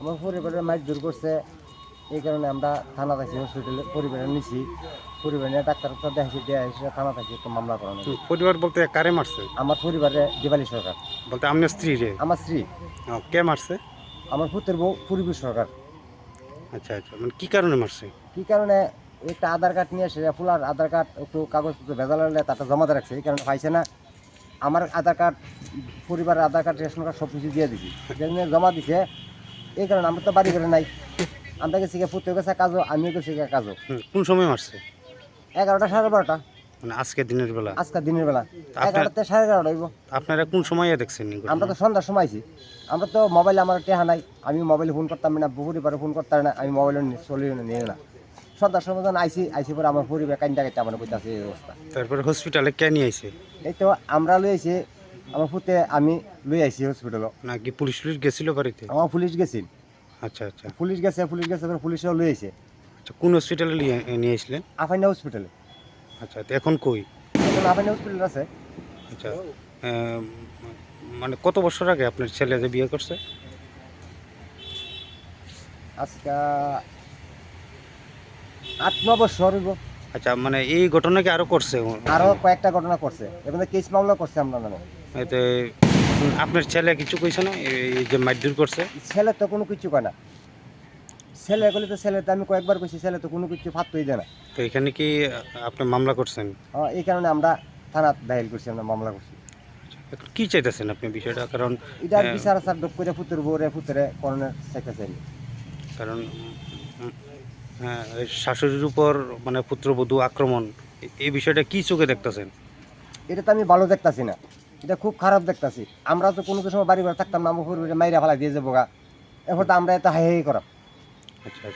আমার পরিবারের মাছ দূর করছে। এই কারণে আমরা থানা থাকি হসপিটালে পরিবারে নিছি। পরিবার নিয়ে ডাক্তার দেখাইছি দেয়া এসে থানা থাকি একটা মামলা করানো পরিবার বলতে কারে মারছে? আমার পরিবারে দিবালী সরকার। বলতে আপনার স্ত্রী রে? আমার স্ত্রী। কে মারছে? আমার পুত্রের বউ পূর্বী সরকার। আচ্ছা আচ্ছা মানে কি কারণে মারছে? কি কারণে? একটা আধার কার্ড নিয়ে এসে ফুলার আধার কার্ড একটু কাগজপত্র ভেজাল তারটা জমা দিয়ে রাখছে এই কারণে পাইছে না। আমার আধার কার্ড পরিবারের আধার কার্ড রেশন কার্ড সব কিছু দিয়ে দিছি। জমা দিছে এই কারণে আমরা তো বাড়ি করে নাই। আমরা গেছি গিয়ে পুত্র গেছে কাজও আমিও গেছি কাজও কোন সময় মারছে? এগারোটা সাড়ে বারোটা। মানে আজকে দিনের বেলা? দিনের সাড়ে এগারোটা হইব। আপনারা কোন সময় দেখছেন আমরা তো সন্ধ্যার সময় আইছি। আমরা তো মোবাইলে আমার টেহা নাই। আমি মোবাইলে ফোন করতাম না পরিবারে ফোন করতাম না আমি মোবাইলে চলি নিয়ে না সন্ধ্যার সময় যখন আইসি আইসি পরে আমার পরিবার কাইন্দা কাইতে আমার কইতাছে এই অবস্থা। তারপরে হসপিটালে কে নিয়ে আইছে? এই তো আমরা লই আইছি আমার পুতে আমি লই আইছি হসপিটালও নাকি পুলিশ টুলিশ গেছিল বাড়িতে? আমার পুলিশ গেছিল। আচ্ছা আচ্ছা। পুলিশ গেছে পুলিশ গেছে পরে পুলিশেও লই আইছে। আচ্ছা কোন হসপিটালে নিয়ে- আসলেন? আফাইনা হসপিটালে আচ্ছা তো এখন কই? এখন আফাইনা হসপিটাল আছে। আচ্ছা মানে কত বছর আগে আপনার ছেলে যে বিয়ে করছে? আজকে আট ন বছর হইব। আচ্ছা মানে এই ঘটনা কি আরও করছে? আরও কয়েকটা ঘটনা করছে। এবার কেস মামলা করছে আমরা নামে আপনার ছেলে কিছু কইছে না? এই যে মারধর করছে? ছেলে তো কোনো কিছু কয় না। ছেলে গেলে তো ছেলে তো আমি কয়েকবার কইছি ছেলে তো কোনো কিছু ফাত্তই দেয় না। তো এখানে কি আপনি মামলা করছেন? হ্যাঁ, এই কারণে আমরা থানা দায়ের করছি আমরা মামলা করছি। কি চাইতেছেন আপনি বিষয়টা? কারণ এটা। বিচার আচার ডক করে পুতুর বউরে পুতুরে করণের চাইতেছে কারণ হ্যাঁ, শাশুড়ির উপর মানে পুত্রবধূ আক্রমণ এই বিষয়টা কি চোখে দেখতেছেন? এটা তো আমি ভালো দেখতাছি না। এটা খুব খারাপ দেখতেছি। আমরা তো কোনো কিছু বাড়ি বাড়ি থাকতাম না, আমার মাইরা ফেলা দিয়ে যাব গা। এরপর তো আমরা এটা হাই হাই করাম। আচ্ছা।